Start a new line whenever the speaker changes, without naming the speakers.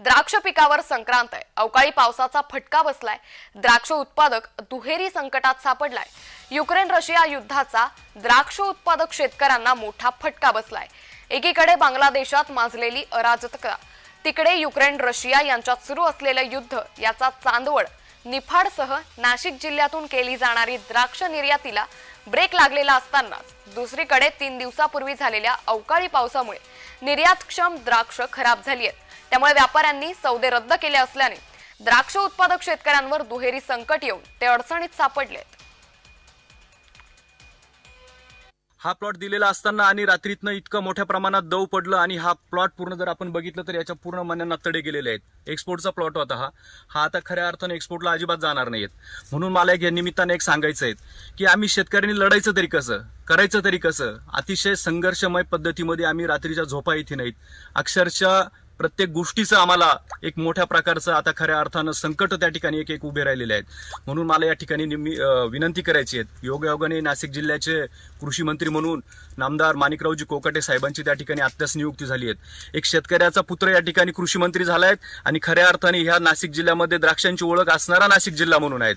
द्राक्ष पिकावर संक्रांत आहे. अवकाळी पावसाचा फटका बसलाय. द्राक्ष उत्पादक दुहेरी संकटात सापडलाय. युक्रेन रशिया युद्धाचा द्राक्ष उत्पादक शेतकऱ्यांना मोठा फटका बसलाय. एकीकडे बांगलादेशात माजलेली अराजकता तिकडे युक्रेन रशिया यांच्यात सुरू असलेलं युद्ध याचा चांदवड निफाडसह नाशिक जिल्ह्यातून केली जाणारी द्राक्ष निर्यातीला ब्रेक लागलेला असतानाच दुसरीकडे तीन दिवसापूर्वी झालेल्या अवकाळी पावसामुळे निर्यातक्षम द्राक्ष खराब झाली आहेत. त्यामुळे व्यापाऱ्यांनी सौदे रद्द केले असल्याने द्राक्ष उत्पादक शेतकऱ्यांवर दुहेरी संकट येऊन ते अडचणीत सापडलेत
हा प्लॉट दिलेला असताना आणि रात्रीतनं इतकं मोठ्या प्रमाणात दव पडलं आणि हा प्लॉट पूर्ण जर आपण बघितलं तर याच्या पूर्ण मन्यांना तडे गेलेले आहेत. एक्सपोर्टचा प्लॉट होता हा. हा आता खऱ्या अर्थाने एक्सपोर्टला अजिबात जाणार नाहीत म्हणून मला एक या निमित्ताने एक सांगायचं आहे की आम्ही शेतकऱ्यांनी लढायचं तरी कसं करायचं तरी कसं अतिशय संघर्षमय पद्धतीमध्ये आम्ही रात्रीच्या झोपा इथे नाहीत. अक्षरशः प्रत्येक गोष्टीचं आम्हाला एक मोठ्या प्रकारचं आता खऱ्या अर्थानं संकट त्या ठिकाणी एक एक उभे राहिलेले आहेत. म्हणून मला या ठिकाणी विनंती करायची आहे. योगायोगाने नाशिक जिल्ह्याचे कृषी मंत्री म्हणून नामदार माणिकरावजी कोकाटे साहेबांची त्या ठिकाणी आत्ताच नियुक्ती झाली आहे. एक शेतकऱ्याचा पुत्र या ठिकाणी कृषी मंत्री झाला आहेत आणि खऱ्या अर्थाने ह्या नाशिक जिल्ह्यामध्ये द्राक्षांची ओळख असणारा नाशिक जिल्हा म्हणून आहेत.